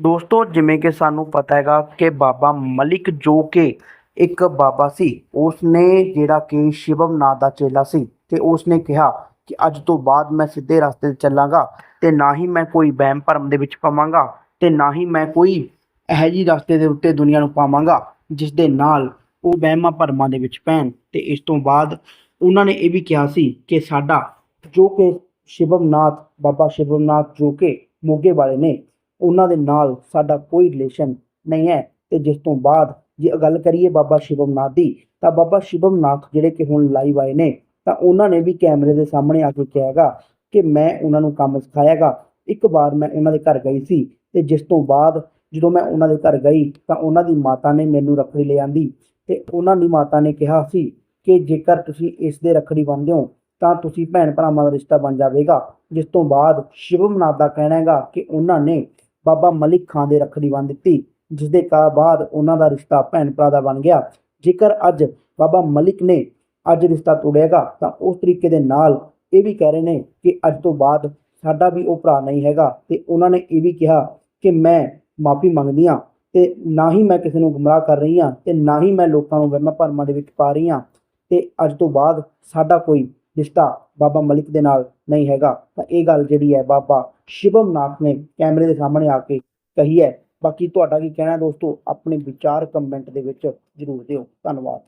ਦੋਸਤੋ, ਜਿਵੇਂ ਕਿ ਸਾਨੂੰ ਪਤਾ ਹੈਗਾ ਕਿ ਬਾਬਾ ਮਲਿਕ ਜੋ ਕਿ ਇੱਕ ਬਾਬਾ ਸੀ, ਉਸਨੇ ਜਿਹੜਾ ਕਿ ਸ਼ਿਵਮ ਨਾਂ ਦਾ ਚੇਲਾ ਸੀ ਤੇ ਉਸਨੇ ਕਿਹਾ ਕਿ ਅੱਜ ਤੋਂ ਬਾਅਦ ਮੈਂ ਸਿੱਧੇ ਰਸਤੇ ਤੇ ਚੱਲਾਂਗਾ ਤੇ ਨਾ ਹੀ ਮੈਂ ਕੋਈ ਵਹਿਮ ਭਰਮ ਦੇ ਵਿੱਚ ਪਵਾਂਗਾ ਤੇ ਨਾ ਹੀ ਮੈਂ ਕੋਈ ਇਹੋ ਜਿਹੀ ਰਸਤੇ ਦੇ ਉੱਤੇ ਦੁਨੀਆ ਨੂੰ ਪਾਵਾਂਗਾ ਜਿਸ ਦੇ ਨਾਲ ਉਹ ਵਹਿਮਾਂ ਭਰਮਾਂ ਦੇ ਵਿੱਚ ਪੈਣ। ਤੇ ਇਸ ਤੋਂ ਬਾਅਦ ਉਹਨਾਂ ਨੇ ਇਹ ਵੀ ਕਿਹਾ ਸੀ ਕਿ ਸਾਡਾ ਜੋ ਕਿ ਸ਼ਿਵਮਨਾਥ ਬਾਬਾ ਸ਼ਿਵਮਨਾਥ ਜੋ ਕਿ ਮੋਗੇ ਵਾਲੇ ਨੇ ਉਹਨਾਂ ਦੇ ਨਾਲ ਸਾਡਾ ਕੋਈ ਰਿਲੇਸ਼ਨ ਨਹੀਂ ਹੈ। ਤੇ ਜਿਸ ਤੋਂ ਬਾਅਦ ਜੇ ਗੱਲ ਕਰੀਏ ਬਾਬਾ ਸ਼ਿਵਮਨਾਥ ਦੀ, ਤਾਂ ਬਾਬਾ ਸ਼ਿਵਮਨਾਥ ਜਿਹੜੇ ਕਿ ਹੁਣ ਲਾਈਵ ਆਏ ਨੇ, ਤਾਂ ਉਹਨਾਂ ਨੇ ਵੀ ਕੈਮਰੇ ਦੇ ਸਾਹਮਣੇ ਆ ਕੇ ਕਿਹਾਗਾ ਕਿ ਮੈਂ ਉਹਨਾਂ ਨੂੰ ਕੰਮ ਸਿਖਾਇਆਗਾ ਇੱਕ ਵਾਰ ਮੈਂ ਉਹਨਾਂ ਦੇ ਘਰ ਗਈ ਸੀ ਤੇ ਜਿਸ ਤੋਂ ਬਾਅਦ ਜਦੋਂ ਮੈਂ ਉਹਨਾਂ ਦੇ ਘਰ ਗਈ, ਤਾਂ ਉਹਨਾਂ ਦੀ ਮਾਤਾ ਨੇ ਮੈਨੂੰ ਰੱਖੜੀ ਲੈ ਆਂਦੀ ਤੇ ਉਹਨਾਂ ਦੀ ਮਾਤਾ ਨੇ ਕਿਹਾ ਸੀ ਕਿ ਜੇਕਰ ਤੁਸੀਂ ਇਸ ਦੇ ਰੱਖੜੀ ਬੰਨ੍ਹਦੇ ਹੋ, ਤਾਂ ਤੁਸੀਂ ਭੈਣ ਭਰਾਵਾਂ ਦਾ ਰਿਸ਼ਤਾ ਬਣ ਜਾਵੇਗਾ। ਜਿਸ ਤੋਂ ਬਾਅਦ ਸ਼ਿਵਮਨਾਥ ਦਾ ਕਹਿਣਾ ਹੈਗਾ ਕਿ ਉਹਨਾਂ ਨੇ ਬਾਬਾ ਮਲਿਕ ਖਾਨ ਦੇ ਰੱਖੜੀ ਬੰਨ੍ਹ ਦਿੱਤੀ ਜਿਸ ਦੇ ਕਾ ਬਾਅਦ ਉਹਨਾਂ ਦਾ ਰਿਸ਼ਤਾ ਭੈਣ ਭਰਾ ਦਾ ਬਣ ਗਿਆ। ਜੇਕਰ ਅੱਜ ਬਾਬਾ ਮਲਿਕ ਨੇ ਅੱਜ ਰਿਸ਼ਤਾ ਤੋੜਿਆਗਾ ਤਾਂ ਉਸ ਤਰੀਕੇ ਦੇ ਨਾਲ ਇਹ ਵੀ ਕਹਿ ਰਹੇ ਨੇ ਕਿ ਅੱਜ ਤੋਂ ਬਾਅਦ ਸਾਡਾ ਵੀ ਉਹ ਭਰਾ ਨਹੀਂ ਹੈਗਾ। ਤੇ ਉਹਨਾਂ ਨੇ ਇਹ ਵੀ ਕਿਹਾ ਕਿ ਮੈਂ ਮਾਫੀ ਮੰਗਦੀ ਹਾਂ ਤੇ ਨਾ ਹੀ ਮੈਂ ਕਿਸੇ ਨੂੰ ਗੁੰਮਰਾਹ ਕਰ ਰਹੀ ਹਾਂ ਤੇ ਨਾ ਹੀ ਮੈਂ ਲੋਕਾਂ ਨੂੰ ਵਹਿਮਾਂ ਭਰਮਾਂ ਦੇ ਵਿੱਚ ਪਾ ਰਹੀ ਹਾਂ। ਤੇ ਅੱਜ ਤੋਂ ਬਾਅਦ ਸਾਡਾ ਕੋਈ ਰਿਸ਼ਤਾ ਬਾਬਾ ਮਲਿਕ ਦੇ ਨਾਲ ਨਹੀਂ ਹੈਗਾ। ਤਾਂ ਇਹ ਗੱਲ ਜਿਹੜੀ ਹੈ ਬਾਬਾ ਸ਼ਿਵਮ ਨਾਥ ਨੇ ਕੈਮਰੇ ਦੇ ਸਾਹਮਣੇ ਆ ਕੇ ਕਹੀ ਹੈ। ਬਾਕੀ ਤੁਹਾਡਾ ਕੀ ਕਹਿਣਾ ਦੋਸਤੋ? ਆਪਣੇ ਵਿਚਾਰ ਕਮੈਂਟ ਦੇ ਵਿੱਚ ਜ਼ਰੂਰ ਦਿਓ। ਧੰਨਵਾਦ।